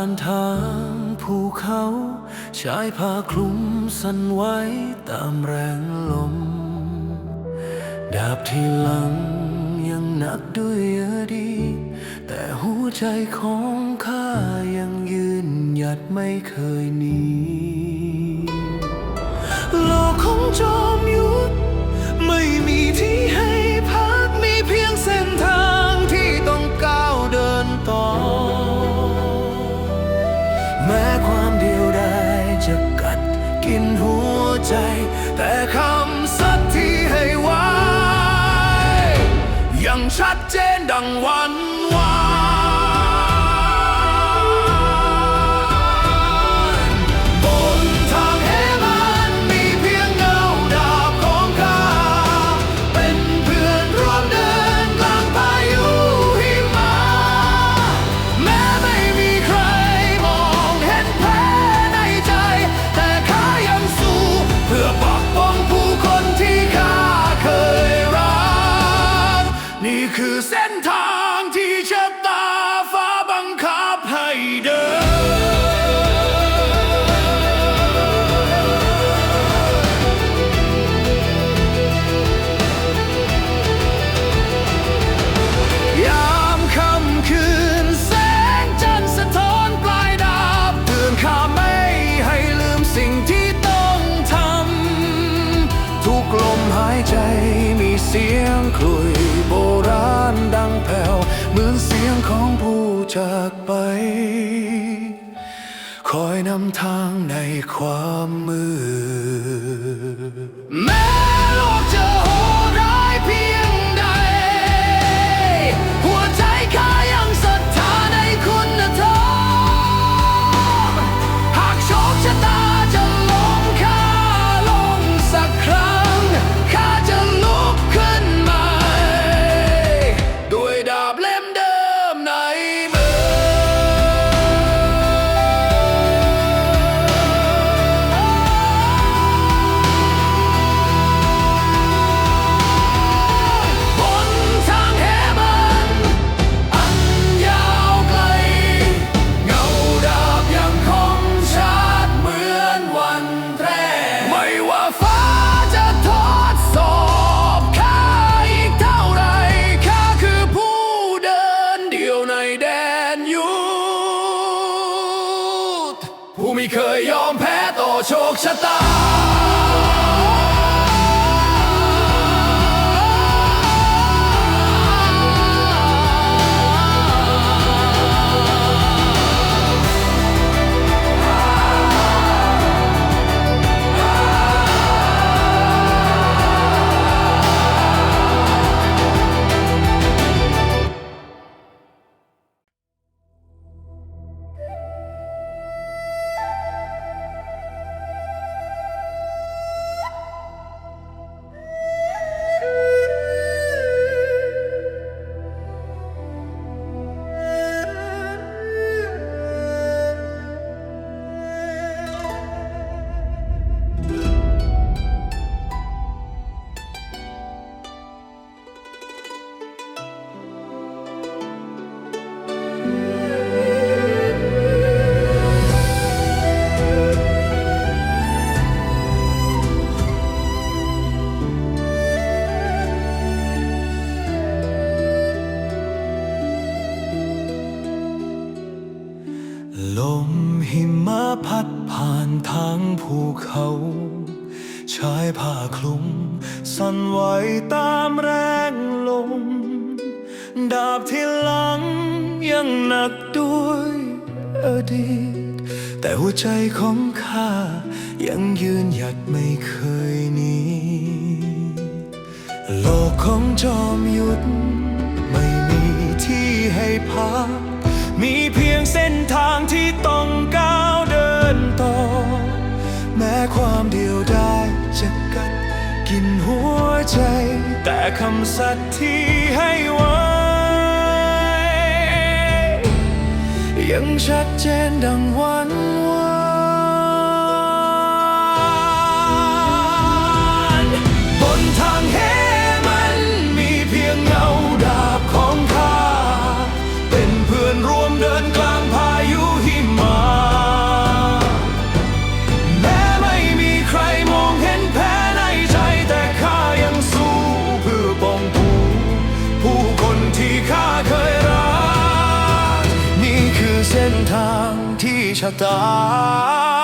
านทางภูเขา ชายผ้าคลุมสั่นไหวตามแรงลม ดาบที่หลังยังหนักด้วยอดีตแต่หัวใจของข้ายังยืนหยัดไม่เคยหนีโลกของจอมยุทธไม่มีที่ให้ เจนดังวันวาน จากไป คอยนำทางในความมืด ผู้ไม่เคยยอมแพ้ต่อโชคชะตา ลมหิมะพัดผ่านทางภูเขา ชายผ้าคลุม สั่นไหวตามแรงลม ดาบที่หลังยังหนักด้วยอดีต แต่หัวใจของข้ายังยืนหยัดไม่เคยหนีโลกของจอมยุทธไม่มีที่ให้พักมีเพียง งเส้นทางที่ต้องก้าวเดินต่อ แม้ความเดียวดายจะกัดกินหัวใจ แต่คำสัตย์ที่ให้ไว้ ยังชัดเจนดังวัน ทางที่ชะตา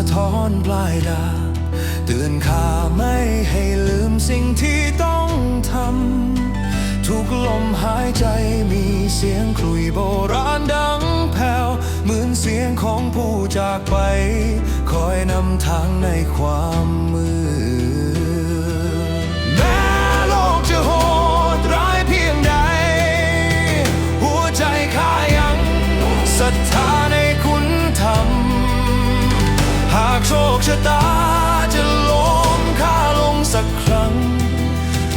ะท้อนปลายดาบเตือนข้าไม่ให้ลืมสิ่งที่ต้องทำทุกลมหายใจมีเสียงคลุยโบราณดังแผ่วเหมือนเสียงของผู้จากไป คอยนำทางในความ สักครั้ง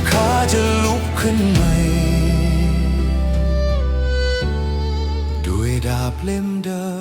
ข้าจะลุกขึ้นใหม่ ด้วยดาบเล่มเดิม